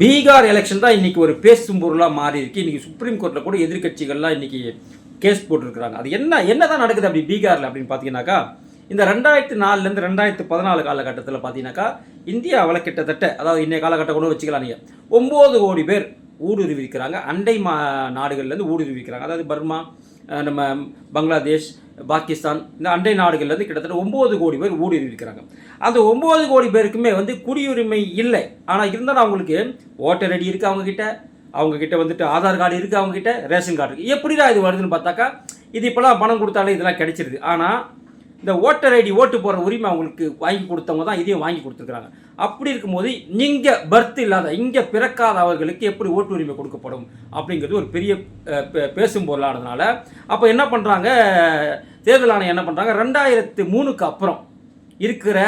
Bihar election தான் இன்றைக்கி ஒரு பேசும் பொருளாக மாறி இருக்கு. இன்றைக்கி சுப்ரீம் கோர்ட்டில் கூட எதிர்கட்சிகள்லாம் இன்றைக்கி கேஸ் போட்டிருக்கிறாங்க. அது என்ன என்ன தான் நடக்குது அப்படி பீகாரில் அப்படின்னு பார்த்தீங்கன்னாக்கா இந்த ரெண்டாயிரத்தி நாலுலேருந்து ரெண்டாயிரத்து பதினாலு காலகட்டத்தில் பார்த்தீங்கன்னாக்கா இந்தியாவில் கிட்டத்தட்ட அதாவது இன்றைய காலகட்டம் கூட வச்சுக்கலாம் நீங்கள் ஒம்பது கோடி பேர் ஊடுருவிருக்கிறாங்க அண்டை மா நாடுகள்லேருந்து ஊடுருவி இருக்கிறாங்க அதாவது பர்மா நம்ம பங்களாதேஷ் பாகிஸ்தான் இந்த அண்டை நாடுகள்லேருந்து கிட்டத்தட்ட ஒம்பது கோடி பேர் ஊடுருவிருக்கிறாங்க அந்த ஒம்பது கோடி பேருக்குமே வந்து குடியுரிமை இல்லை. ஆனால் இருந்தாலும் அவங்களுக்கு ஓட்டர் ஐடி இருக்குது அவங்கக்கிட்ட அவங்கக்கிட்ட வந்துட்டு ஆதார் கார்டு இருக்குது அவங்கக்கிட்ட ரேஷன் கார்டு இருக்குது எப்படிடா இது வருதுன்னு பார்த்தாக்கா இது இப்போலாம் பணம் கொடுத்தாலே இதெல்லாம் கிடைச்சிருது. ஆனால் இந்த ஓட்டர் ஐடி ஓட்டு போடுற உரிமை அவங்களுக்கு வாங்கி கொடுத்தவங்க தான் இதையும் வாங்கி கொடுத்துருக்குறாங்க. அப்படி இருக்கும்போது இங்கே பர்த் இல்லாத இங்கே பிறக்காத அவர்களுக்கு எப்படி ஓட்டு உரிமை கொடுக்கப்படும் அப்படிங்கிறது ஒரு பெரிய பே- பேசும் பொருளானதுனால அப்போ என்ன பண்ணுறாங்க தேர்தல் ஆணையம் என்ன பண்ணுறாங்க ரெண்டாயிரத்து மூணுக்கு அப்புறம் இருக்கிற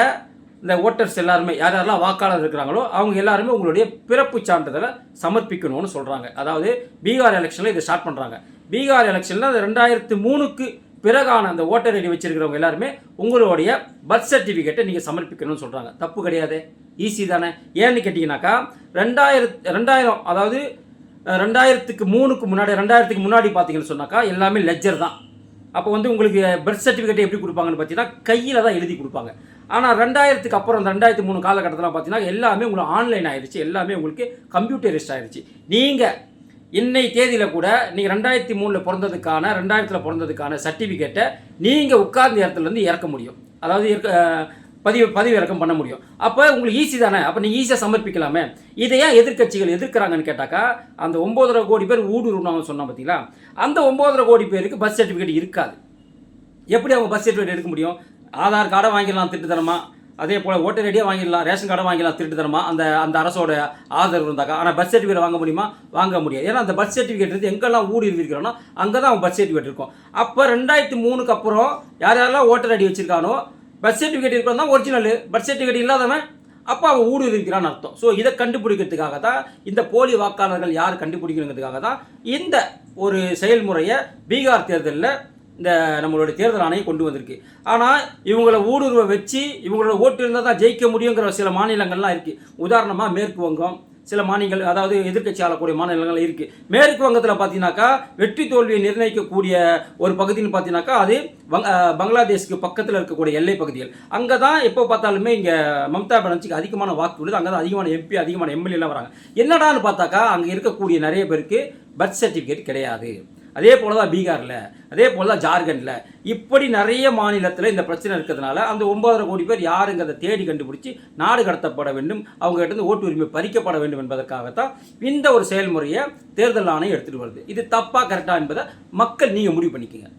இந்த ஓட்டர்ஸ் எல்லாருமே யார் யாரெல்லாம் வாக்காளர் இருக்கிறாங்களோ அவங்க எல்லாருமே உங்களுடைய பிறப்பு சான்றிதழை சமர்ப்பிக்கணும்னு சொல்கிறாங்க அதாவது பீகார் எலெக்ஷனில் இதை ஸ்டார்ட் பண்ணுறாங்க பீகார் எலெக்ஷனில் ரெண்டாயிரத்து மூணுக்கு பிறகான அந்த ஓட்டர் ஐடி வச்சிருக்கிறவங்க எல்லாருமே உங்களுடைய பர்த் சர்டிஃபிகேட்டை நீங்கள் சமர்ப்பிக்கணும்னு சொல்கிறாங்க தப்பு கிடையாது. ஈஸி தானே. ஏன்னு கேட்டிங்கனாக்கா ரெண்டாயிரத்து ரெண்டாயிரம் அதாவது ரெண்டாயிரத்துக்கு மூணுக்கு முன்னாடி ரெண்டாயிரத்துக்கு முன்னாடி பார்த்தீங்கன்னு சொன்னாக்கா எல்லாமே லெஜர் தான். அப்போ வந்து உங்களுக்கு பர்த் சர்டிஃபிகேட் எப்படி கொடுப்பாங்கன்னு பார்த்தீங்கன்னா கையில் தான் எழுதி கொடுப்பாங்க. ஆனால் ரெண்டாயிரத்துக்கு அப்புறம் அந்த ரெண்டாயிரத்து மூணு காலகட்டத்தில் பார்த்தீங்கன்னா எல்லாமே உங்களுக்கு ஆன்லைன் ஆயிடுச்சு எல்லாமே உங்களுக்கு கம்ப்யூட்டரைஸ்ட் ஆயிடுச்சு நீங்கள் இன்னை தேதியில் கூட நீங்கள் ரெண்டாயிரத்தி மூணில் பிறந்ததுக்கான ரெண்டாயிரத்தில் பிறந்ததுக்கான சர்டிஃபிகேட்டை நீங்கள் உட்கார்ந்த இடத்துலேருந்து இறக்க முடியும். அதாவது இருக்க பதிவு பதிவு இறக்கம் பண்ண முடியும். அப்போ உங்களுக்கு ஈஸி தானே? அப்போ நீங்கள் ஈஸியாக சமர்ப்பிக்கலாமே? இதை ஏன் எதிர்க்கட்சிகள் எதிர்க்கிறாங்கன்னு கேட்டாக்கா அந்த ஒம்போதரை கோடி பேர் ஊடுருவனாங்கன்னு சொன்னோம் பார்த்தீங்களா அந்த ஒம்போதரை கோடி பேருக்கு பஸ் சர்டிஃபிகேட் இருக்காது. எப்படி அவங்க பஸ் சர்டிஃபிகேட் எடுக்க முடியும்? ஆதார் கார்டை வாங்கிடலாம் திட்டுத்தனமாக அதே போல் ஓட்டர் ஐடியாக வாங்கிடலாம் ரேஷன் கார்டை வாங்கிடலாம் திருட்டுத்தனமா அந்த அந்த அரசோட ஆதரவு இருந்தாக்கா ஆனால் பர்த் சர்டிஃபிகேட் வாங்க முடியுமா? வாங்க முடியாது. ஏன்னா அந்த பர்த் சர்டிஃபிகேட் இருந்து எங்கெல்லாம் ஊடு இருக்கிறோன்னா அங்கே தான் அவன் பர்த் சர்டிஃபிகேட் இருக்கும். அப்போ ரெண்டாயிரத்தி மூணுக்கு அப்புறம் யார் யாரெல்லாம் ஓட்டர் ஐடி வச்சிருக்கானோ பர்த் சர்டிஃபிகேட் இருக்கிறவன் தான் ஒரிஜினல் பர்த் சர்டிஃபிகேட் இல்லாதவன் அப்போ அவன் ஊடுருவிக்கிறான்னு அர்த்தம். ஸோ இதை கண்டுபிடிக்கிறதுக்காக தான் இந்த போலி வாக்காளர்கள் யார் கண்டுபிடிக்கணுங்கிறதுக்காக தான் இந்த ஒரு செயல்முறையை பீகார் தேர்தலில் இந்த நம்மளுடைய தேர்தல் ஆணையம் கொண்டு வந்திருக்கு. ஆனால் இவங்களை ஊடுருவ வச்சு இவங்களோட ஓட்டு இருந்தால் தான் ஜெயிக்க முடியுங்கிற சில மாநிலங்கள்லாம் இருக்குது உதாரணமாக மேற்கு வங்கம் சில மாநிலங்கள் அதாவது எதிர்க்கட்சி ஆளக்கூடிய மாநிலங்கள் இருக்குது மேற்கு வங்கத்தில் பார்த்தீங்கன்னாக்கா வெற்றி தோல்வியை நிர்ணயிக்கக்கூடிய ஒரு பகுதின்னு பார்த்தீங்கன்னாக்கா அது பங்களாதேஷ்க்கு பக்கத்தில் இருக்கக்கூடிய எல்லை பகுதிகள். அங்கே தான் எப்போ பார்த்தாலுமே இங்கே மம்தா பானர்ஜிக்கு அதிகமான வாக்கு உள்ளது. அங்கே தான் அதிகமான எம்பி அதிகமான எம்எல்ஏலாம் வராங்க. என்னடான்னு பார்த்தாக்கா அங்கே இருக்கக்கூடிய நிறைய பேருக்கு பர்த் சர்டிஃபிகேட் கிடையாது. அதே போல தான் பீகாரில் அதே போல தான் ஜார்க்கண்டில். இப்படி நிறைய மாநிலத்தில் இந்த பிரச்சனை இருக்கிறதுனால அந்த ஒன்பதரை கோடி பேர் யாருங்கிறத தேடி கண்டுபிடிச்சி நாடு கடத்தப்பட வேண்டும் அவங்ககிட்ட இருந்து ஓட்டு உரிமை பறிக்கப்பட வேண்டும் என்பதற்காகத்தான் இந்த ஒரு செயல்முறையை தேர்தல் ஆணையம் எடுத்துகிட்டு வருது. இது தப்பாக கரெக்டாக என்பதை மக்கள் நீங்கள் முடிவு பண்ணிக்கங்க.